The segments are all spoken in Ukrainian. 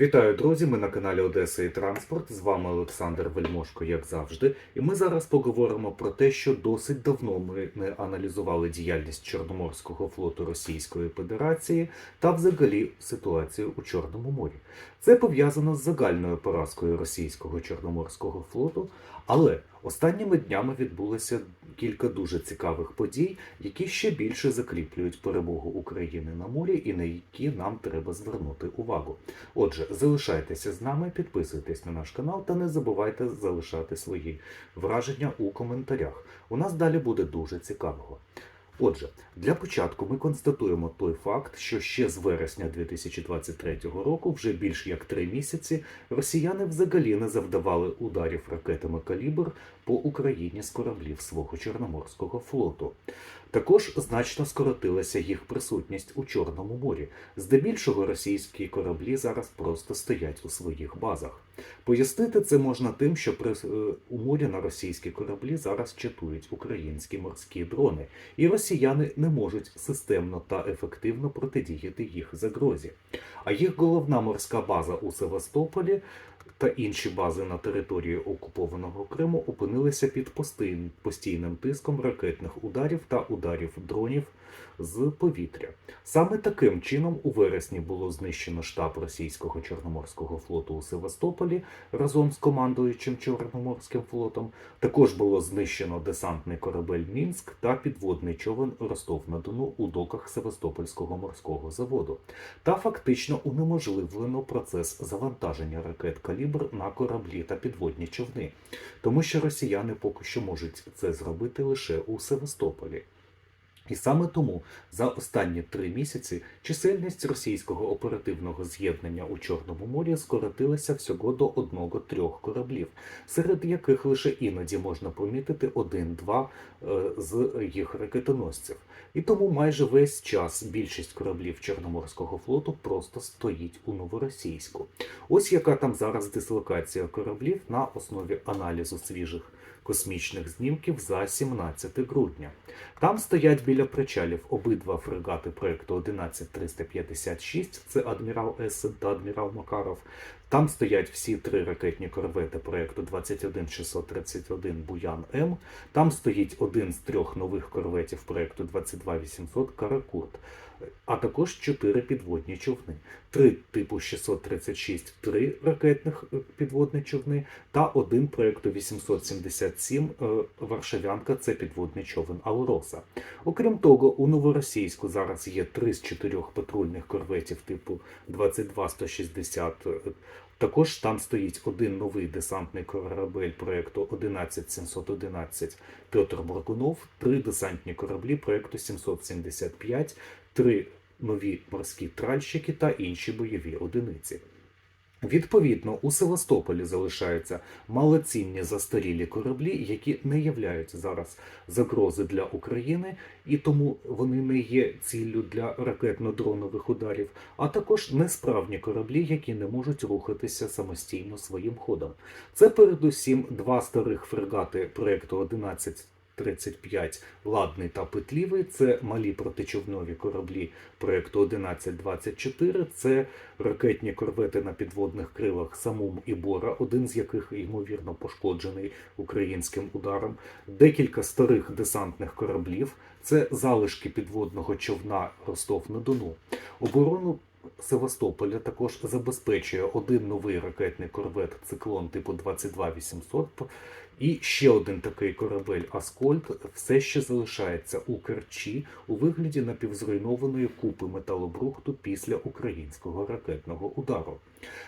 Вітаю, друзі! Ми на каналі Одеса і Транспорт. З вами Олександр Вельмошко, як завжди. І ми зараз поговоримо про те, що досить давно ми не аналізували діяльність Чорноморського флоту Російської Федерації та взагалі ситуацію у Чорному морі. Це пов'язано з загальною поразкою російського Чорноморського флоту, але останніми днями відбулося кілька дуже цікавих подій, які ще більше закріплюють перемогу України на морі і на які нам треба звернути увагу. Отже, залишайтеся з нами, підписуйтесь на наш канал та не забувайте залишати свої враження у коментарях. У нас далі буде дуже цікавого. Отже, для початку ми констатуємо той факт, що ще з вересня 2023 року, вже більш як три місяці, росіяни взагалі не завдавали ударів ракетами калібр по Україні з кораблів свого Чорноморського флоту. Також значно скоротилася їх присутність у Чорному морі. Здебільшого російські кораблі зараз просто стоять у своїх базах. Пояснити це можна тим, що при е, у морі на російські кораблі зараз чатують українські морські дрони, і росіяни не можуть системно та ефективно протидіяти їх загрозі. А їх головна морська база у Севастополі та інші бази на території окупованого Криму опинилися під постійн- постійним тиском ракетних ударів та ударів дронів з повітря. Саме таким чином у вересні було знищено штаб російського Чорноморського флоту у Севастополі разом з командуючим Чорноморським флотом. Також було знищено десантний корабель Мінськ та підводний човен Ростов-на-Дону у доках Севастопольського морського заводу. Та фактично унеможливлено процес завантаження ракет калібр на кораблі та підводні човни, тому що росіяни поки що можуть це зробити лише у Севастополі. І саме тому за останні три місяці чисельність російського оперативного з'єднання у Чорному морі скоротилася всього до одного-трьох кораблів, серед яких лише іноді можна помітити один-два е, з їх ракетоносців. І тому майже весь час більшість кораблів Чорноморського флоту просто стоїть у новоросійську. Ось яка там зараз дислокація кораблів на основі аналізу свіжих космічних знімків за 17 грудня. Там стоять біля причалів обидва фрегати проекту 11356, це адмірал Есен та адмірал Макаров. Там стоять всі три ракетні корвети проекту 21631 Буян М. Там стоїть один з трьох нових корветів проекту 22800 Каракурт, а також чотири підводні човни. Три типу 636 три ракетних е, підводні човни та один проекту 877 е, Варшавянка це підводний човен Ауроса. Окрім того, у новоросійську зараз є три з чотирьох патрульних корветів типу 22160. Також там стоїть один новий десантний корабель проєкту 11711 Петр Боркунов, три десантні кораблі проекту 775, три нові морські тральщики та інші бойові одиниці. Відповідно, у Севастополі залишаються малоцінні застарілі кораблі, які не являють зараз загрози для України, і тому вони не є ціллю для ракетно-дронових ударів, а також несправні кораблі, які не можуть рухатися самостійно своїм ходом. Це передусім два старих фрегати проекту 11 35 Ладний та Петлівий це малі протичовнові кораблі проекту 1124. Це ракетні корвети на підводних крилах Самум і Бора, один з яких ймовірно пошкоджений українським ударом. Декілька старих десантних кораблів. Це залишки підводного човна Ростов-на-Дону. Оборону Севастополя також забезпечує один новий ракетний корвет циклон типу 22800 і ще один такий корабель Аскольд все ще залишається у Керчі у вигляді напівзруйнованої купи металобрухту після українського ракетного удару.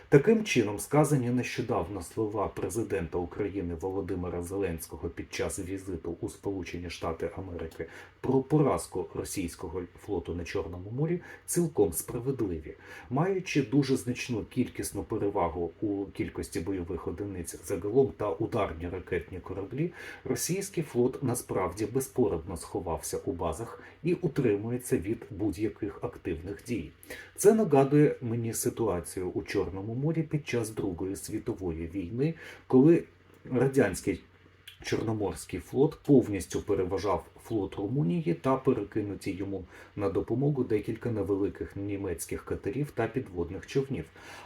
Таким чином, сказані нещодавно слова президента України Володимира Зеленського під час візиту у Сполучені Штати Америки про поразку російського флоту на Чорному морі цілком справедливі, маючи дуже значну кількісну перевагу у кількості бойових одиниць загалом та ударні ракетні кораблі, російський флот насправді безпорадно сховався у базах і утримується від будь-яких активних дій. Це нагадує мені ситуацію у Чорному морі під час Другої світової війни, коли радянський Чорноморський флот повністю переважав флот Румунії та перекинуті йому на допомогу декілька невеликих німецьких катерів та підводних човнів.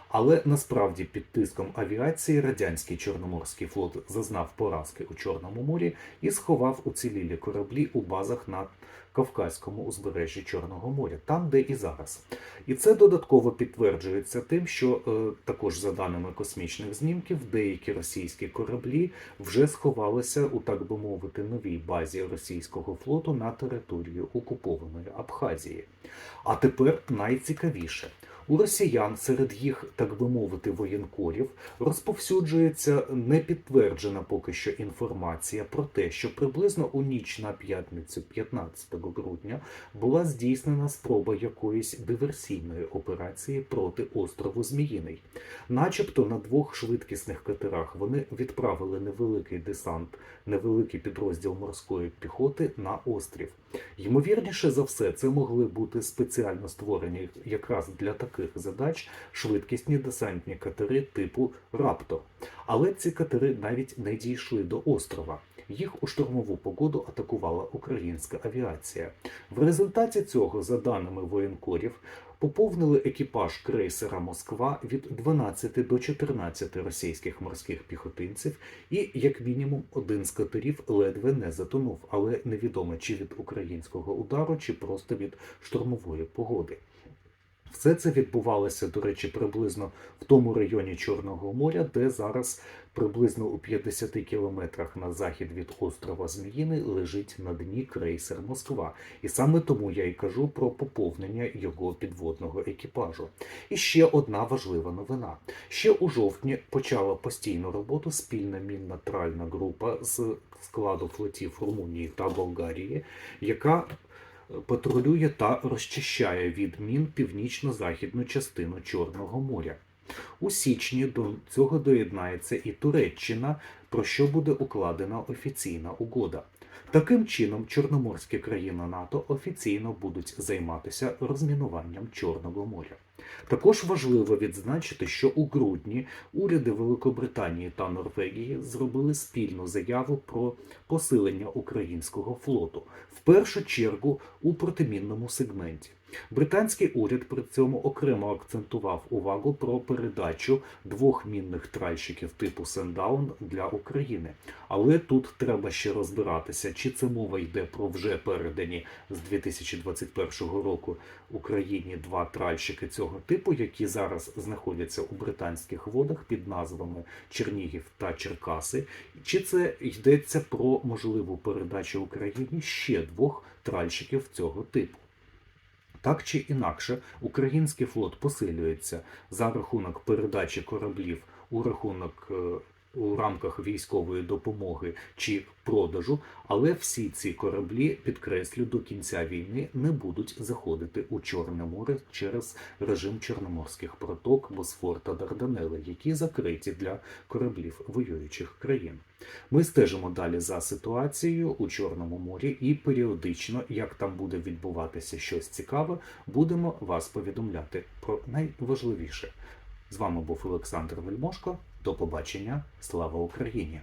Але насправді під тиском авіації радянський Чорноморський флот зазнав поразки у Чорному морі і сховав уцілілі кораблі у базах на Кавказькому узбережжі Чорного моря, там, де і зараз. І це додатково підтверджується тим, що е, також за даними космічних знімків, деякі російські кораблі вже сховалися у так би мовити новій базі російського флоту на території окупованої Абхазії. А тепер найцікавіше. У росіян серед їх, так би мовити, воєнкорів розповсюджується непідтверджена поки що інформація про те, що приблизно у ніч на п'ятницю 15 грудня була здійснена спроба якоїсь диверсійної операції проти острову Зміїний. Начебто на двох швидкісних катерах вони відправили невеликий десант, невеликий підрозділ морської піхоти на острів. Ймовірніше за все, це могли бути спеціально створені якраз для таких задач швидкісні десантні катери типу Раптор. Але ці катери навіть не дійшли до острова. Їх у штурмову погоду атакувала українська авіація. В результаті цього, за даними воєнкорів, поповнили екіпаж крейсера Москва від 12 до 14 російських морських піхотинців, і як мінімум один з катерів ледве не затонув, але невідомо чи від українського удару, чи просто від штурмової погоди. Все це відбувалося, до речі, приблизно в тому районі Чорного моря, де зараз приблизно у 50 кілометрах на захід від острова Зміїни лежить на дні крейсер Москва. І саме тому я й кажу про поповнення його підводного екіпажу. І ще одна важлива новина. Ще у жовтні почала постійну роботу спільна мінна-тральна група з складу флотів Румунії та Болгарії, яка патрулює та розчищає від мін північно-західну частину Чорного моря. У січні до цього доєднається і Туреччина, про що буде укладена офіційна угода. Таким чином, чорноморські країни НАТО офіційно будуть займатися розмінуванням Чорного моря. Також важливо відзначити, що у грудні уряди Великобританії та Норвегії зробили спільну заяву про посилення українського флоту, в першу чергу у протимінному сегменті. Британський уряд при цьому окремо акцентував увагу про передачу двох мінних тральщиків типу Сендаун для України. Але тут треба ще розбиратися, чи це мова йде про вже передані з 2021 року Україні два тральщики цього типу, які зараз знаходяться у британських водах під назвами Чернігів та Черкаси, чи це йдеться про можливу передачу Україні ще двох тральщиків цього типу. Так чи інакше, український флот посилюється за рахунок передачі кораблів у рахунок е, у рамках військової допомоги чи продажу, але всі ці кораблі, підкреслю, до кінця війни не будуть заходити у Чорне море через режим чорноморських проток, Босфор та Дарданели, які закриті для кораблів воюючих країн. Ми стежимо далі за ситуацією у Чорному морі і періодично, як там буде відбуватися щось цікаве, будемо вас повідомляти про найважливіше. З вами був Олександр Вельмошко. До побачення. Слава Україні!